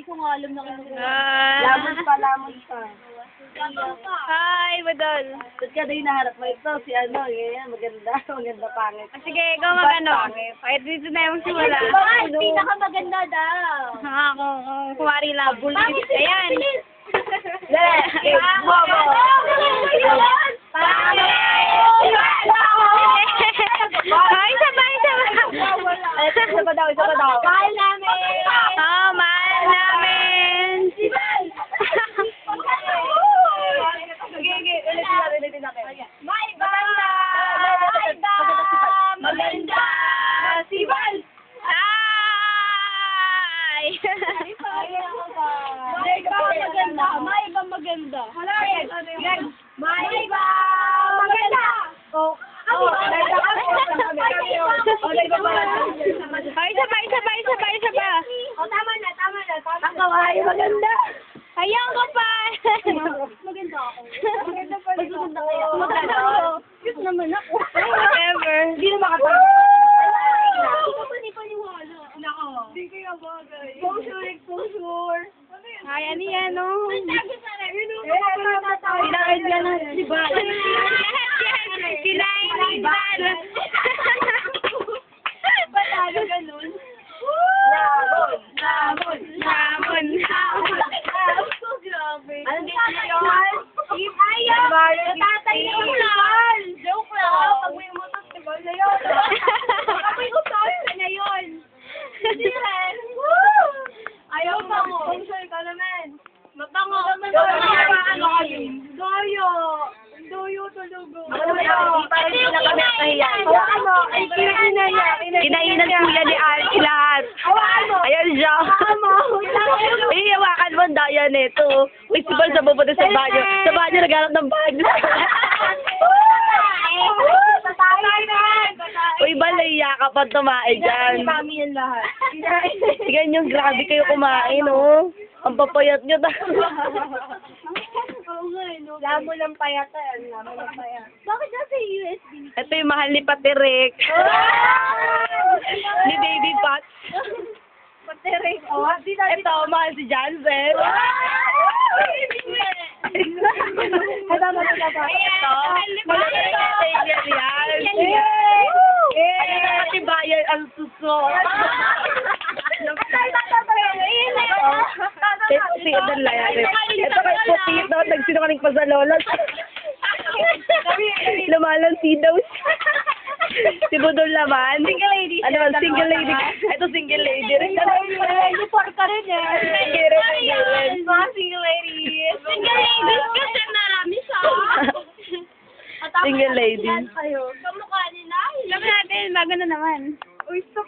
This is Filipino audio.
Hindi ko nga alam na kung Ah. Lamon pa, lamon pa. Hi, Badol. Ba't ka din naharap mo ito? Si ano, ganyan, maganda, maganda pangit. Ah, Sige, ikaw magano. Kahit dito na yung simula. Bakit? Pinaka maganda daw. Ah, ako, oh, kumari lang. Ayan. Eh, bobo. Ay, isa pa, isa pa. Ay, isa pa daw, isa pa daw. Mahal namin. Oh, mahal namin. Sige, sige, ulitin natin, ulitin natin. May ba? May ba? Maganda. Si Val. Ay! May ba maganda? May ba maganda? Wala yan. Yan. May ba maganda? Oh, oh, Ay, isa pa, isa pa, isa pa, isa pa. O, tama na, tama na. Tama Ako ay maganda. Ayaw ko pa. Maganda ako. Maganda pa rin ako. Maganda ako. Cute naman ako. Whatever. Hindi na makatawag. Hindi ka panipaniwala. Nako. Hindi kaya bagay. Exposure, exposure. Ay, ano yan, oh? Yun Eh, Kinain ba? Lahat yan. Kinain ni Val. Ba't tayo ganun? Lamon. Lamon. Lamon. Anong date niyo yun? Ayaw, tatay na yung lahat. Joke lang. Pag may mutos, di ba? Na yun. Pag may utos, na yun. Hindi rin. Woo! Ayaw pa mo. Sponsor ka naman. Mabango. Ano ka din? Doyo. Doyo tulugo. Ano ba yun? Parang hindi na kami nakahiya. Hawakan mo. Ay, kinaya. Kinainan kuya ni Archie lahat. Hawakan mo. Ayan siya. Ay, hawakan mo ang daya nito. Uy, si sa pupunta sa banyo. Sa banyo, naghanap ng banyo. Uy, Val, naiya ka pa tumae dyan. Yan. Tingnan nyo, grabe kayo kumain, oh. Ang papayat nyo. Lamon ng payat yan. Lamon ng payat. Bakit nasa USB? Ito yung mahal ni Patrick. ni Baby Pat. Paterek. Oh, di na. Ito, mahal si Jansen. Ito, maganda pa. Ito, mahal si Angel yan. Ano na katibayan ang suso. Si Edan Layari. Ito ito, nagsinungaling pa sa lola. Lumalang si daw siya. Si Budol naman. Single lady. Ano ba, single lady. Ito single lady rin. Uniform ka rin eh. Single single rin. Mga single ladies. Single ladies kasi marami siya. Single lady. Kamukha nila. Sabi natin, bago na naman. Uy, stop